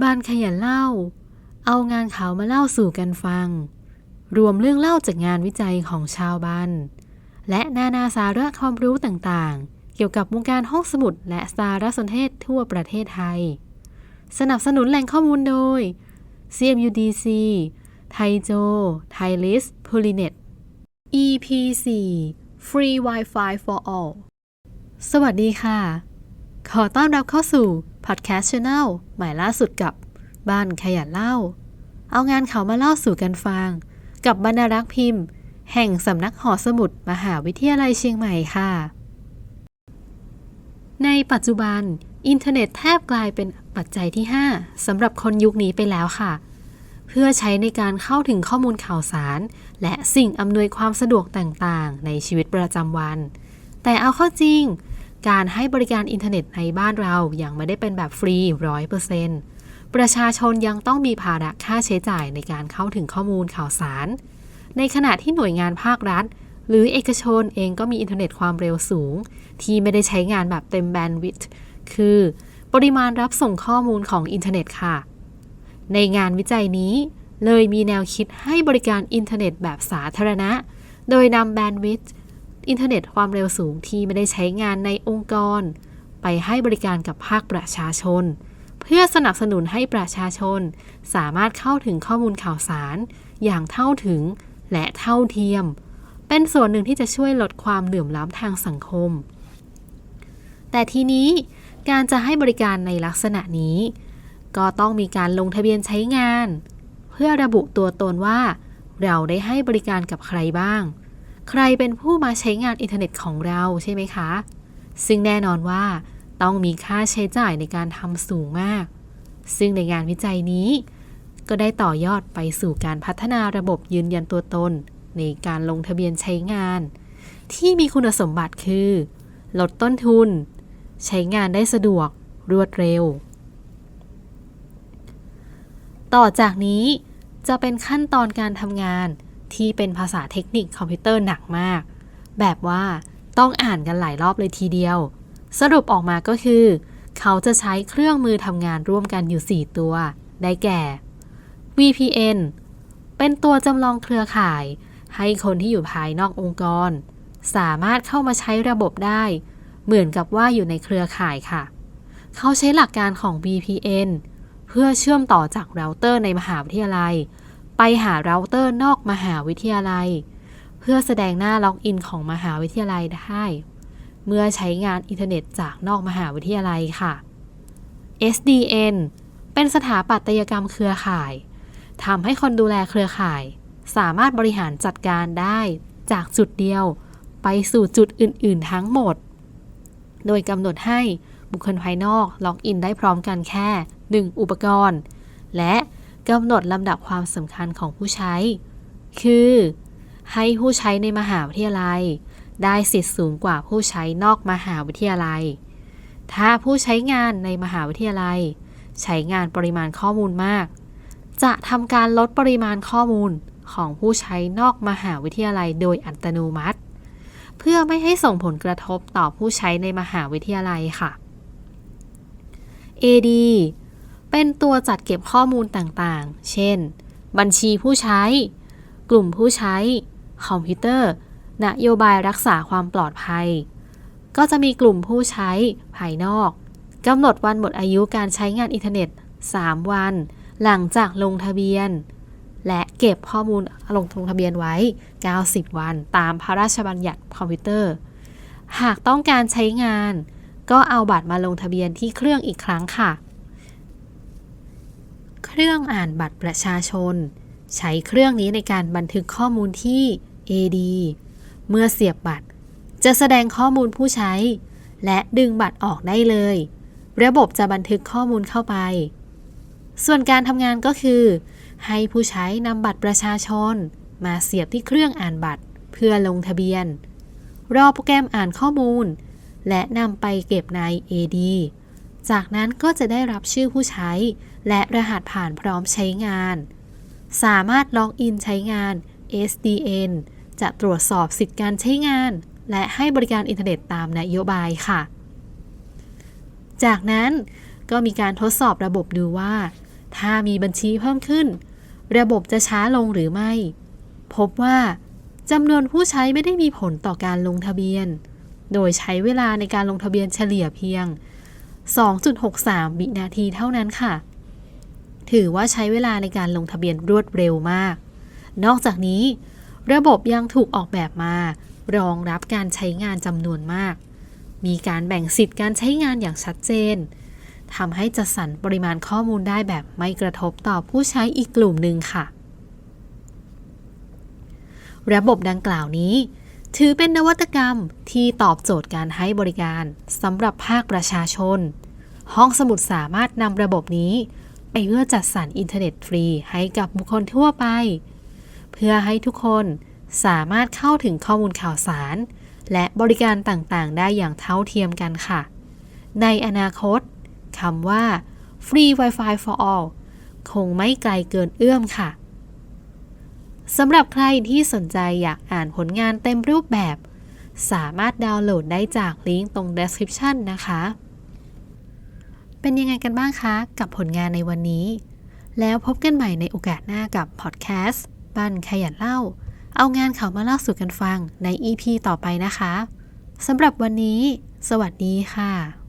บ้านขยันเล่า เอางานข่าวมาเล่าสู่กันฟัง รวมเรื่องเล่าจากงานวิจัยของชาวบ้านและนานาสาระความรู้ต่างๆ เกี่ยวกับวงการห้องสมุด และสารสนเทศทั่วประเทศไทย สนับสนุนแหล่งข้อมูลโดย CMUDC ไทโจ ไทลิสพูลิเน็ต EP 4 Free Wi-Fi for All สวัสดีค่ะ ขอต้อนรับเข้าสู่ Podcast Channel ใหม่ล่าสุดกับบ้านขยันเล่า เอางานเขามาเล่าสู่กันฟัง กับบรรณารักษ์พิมพ์ แห่งสำนักหอสมุดมหาวิทยาลัยเชียงใหม่ค่ะ ในปัจจุบันอินเทอร์เน็ตแทบกลายเป็นปัจจัยที่ 5สำหรับคนยุคนี้ไปแล้วค่ะ เพื่อใช้ในการเข้าถึงข้อมูลข่าวสาร และสิ่งอำนวยความสะดวกต่างๆ ในชีวิตประจำวัน แต่เอาเข้าจริง การให้บริการอินเทอร์เน็ตในบ้านเรายังไม่ได้เป็นแบบฟรีร้อยเปอร์เซ็นต์ประชาชนยังต้องมีภาระค่าใช้จ่ายในการเข้าถึงข้อมูลข่าวสาร ในขณะที่หน่วยงานภาครัฐ หรือเอกชนเองก็มีอินเทอร์เน็ตความเร็วสูง ที่ไม่ได้ใช้งานแบบเต็มแบนด์วิดต์คือ ปริมาณรับส่งข้อมูลของอินเทอร์เน็ตค่ะ ในงานวิจัยนี้ เลยมีแนวคิดให้บริการอินเทอร์เน็ตแบบสาธารณะ โดยนำแบนด์วิดต์ อินเทอร์เน็ตความเร็วสูงที่ไม่ได้ใช้งานในองค์กร ไปให้บริการกับภาคประชาชน เพื่อสนับสนุนให้ประชาชน สามารถเข้าถึงข้อมูลข่าวสาร อย่างเท่าถึงและเท่าเทียม เป็นส่วนหนึ่งที่จะช่วยลดความเหลื่อมล้ำทางสังคม แต่ทีนี้การจะให้บริการในลักษณะนี้ ก็ต้องมีการลงทะเบียนใช้งาน เพื่อระบุตัวตนว่า เราได้ให้บริการกับใครบ้าง ใครเป็นผู้มาใช้งานอินเทอร์เน็ตของเราใช่ไหมคะ ซึ่งแน่นอนว่าต้องมีค่าใช้จ่ายในการทำสูงมาก ซึ่งในงานวิจัยนี้ ก็ได้ต่อยอดไปสู่การพัฒนาระบบยืนยันตัวตน ในการลงทะเบียนใช้งาน ที่มีคุณสมบัติคือ ลดต้นทุน ใช้งานได้สะดวก รวดเร็ว ต่อจากนี้จะเป็นขั้นตอนการทำงาน ที่เป็นภาษาเทคนิคคอมพิวเตอร์หนักมาก แบบว่าต้องอ่านกันหลายรอบเลยทีเดียว สรุปออกมาก็คือ เขาจะใช้เครื่องมือทำงานร่วมกันอยู่ 4 ตัว ได้แก่ VPN เป็นตัวจำลองเครือข่าย ให้คนที่อยู่ภายนอกองค์กร สามารถเข้ามาใช้ระบบได้ เหมือนกับว่าอยู่ในเครือข่ายค่ะ เขาใช้หลักการของ VPN เพื่อเชื่อมต่อจากเราเตอร์ในมหาวิทยาลัย ไปหาเราเตอร์นอกมหาวิทยาลัย เพื่อแสดงหน้าล็อกอินของมหาวิทยาลัยได้ เมื่อใช้งานอินเทอร์เน็ตจากนอกมหาวิทยาลัยค่ะ SDN เป็นสถาปัตยกรรมเครือข่ายทำให้คนดูแลเครือข่าย สามารถบริหารจัดการได้จากจุดเดียวไปสู่จุดอื่น ๆ ทั้งหมด โดยกำหนดให้บุคคลภายนอกล็อกอินได้พร้อมกันแค่ 1 อุปกรณ์ และ กำหนดลำดับความสำคัญของผู้ใช้ คือ ให้ผู้ใช้ในมหาวิทยาลัย ได้สิทธิ์สูงกว่าผู้ใช้นอกมหาวิทยาลัย ถ้าผู้ใช้งานในมหาวิทยาลัย ใช้งานปริมาณข้อมูลมาก จะทำการลดปริมาณข้อมูลของผู้ใช้นอกมหาวิทยาลัยโดยอัตโนมัติ เพื่อไม่ให้ส่งผลกระทบต่อผู้ใช้ในมหาวิทยาลัยค่ะ AD เป็นตัวจัดเก็บข้อมูลต่างๆ เช่น บัญชีผู้ใช้ กลุ่มผู้ใช้ คอมพิวเตอร์ นโยบายรักษาความปลอดภัย ก็จะมีกลุ่มผู้ใช้ภายนอกกำหนดวันหมดอายุการใช้งานอินเทอร์เน็ต 3 วัน หลังจากลงทะเบียน และเก็บข้อมูลลงทะเบียนไว้ 90 วัน ตามพระราชบัญญัติคอมพิวเตอร์ หากต้องการใช้งาน ก็เอาบัตรมาลงทะเบียนที่เครื่องอีกครั้งค่ะ เครื่องอ่านบัตรประชาชน ใช้เครื่องนี้ในการบันทึกข้อมูลที่ AD เมื่อเสียบบัตร จะแสดงข้อมูลผู้ใช้ และดึงบัตรออกได้เลย ระบบจะบันทึกข้อมูลเข้าไป ส่วนการทำงานก็คือ ให้ผู้ใช้นำบัตรประชาชน มาเสียบที่เครื่องอ่านบัตรเพื่อลงทะเบียน รอโปรแกรมอ่านข้อมูล และนำไปเก็บใน AD จากนั้นก็จะได้รับชื่อผู้ใช้ และรหัสผ่านพร้อมใช้งาน สามารถล็อกอินใช้งาน SDN จะตรวจสอบสิทธิการใช้งาน และให้บริการอินเทอร์เน็ตตามนโยบายค่ะ จากนั้นก็มีการทดสอบระบบดูว่า ถ้ามีบัญชีเพิ่มขึ้น ระบบจะช้าลงหรือไม่ พบว่าจำนวนผู้ใช้ไม่ได้มีผลต่อการลงทะเบียน โดยใช้เวลาในการลงทะเบียนเฉลี่ยเพียง 2.63 วินาทีเท่านั้นค่ะ ถือว่าใช้เวลาในการลงทะเบียนรวดเร็วมาก นอกจากนี้ ระบบยังถูกออกแบบมา รองรับการใช้งานจำนวนมาก มีการแบ่งสิทธิ์การใช้งานอย่างชัดเจนทำให้จัดสรรปริมาณข้อมูลได้แบบไม่กระทบต่อผู้ใช้อีกกลุ่มหนึ่งค่ะ ระบบดังกล่าวนี้ ถือเป็นนวัตกรรมที่ตอบโจทย์การให้บริการสำหรับภาคประชาชน ห้องสมุดสามารถนำระบบนี้ ไปเพื่อจัดสรรอินเทอร์เน็ตฟรีให้กับบุคคลทั่วไป เพื่อให้ทุกคนสามารถเข้าถึงข้อมูลข่าวสาร และบริการต่างๆ ได้อย่างเท่าเทียมกันค่ะ ในอนาคตคำว่า Free Wi-Fi for All คงไม่ไกลเกินเอื้อมค่ะสำหรับใครที่สนใจอยากอ่านผลงานเต็มรูปแบบ สามารถดาวน์โหลดได้จากลิงก์ตรง description นะคะ เป็นยังไงกันบ้างคะ กับผลงานในวันนี้ แล้วพบกันใหม่ในโอกาสหน้ากับพอดแคสต์บ้านขยันเล่า เอางานเขามาเล่าสู่กันฟังใน EP ต่อไปนะคะสำหรับวันนี้ สวัสดีค่ะ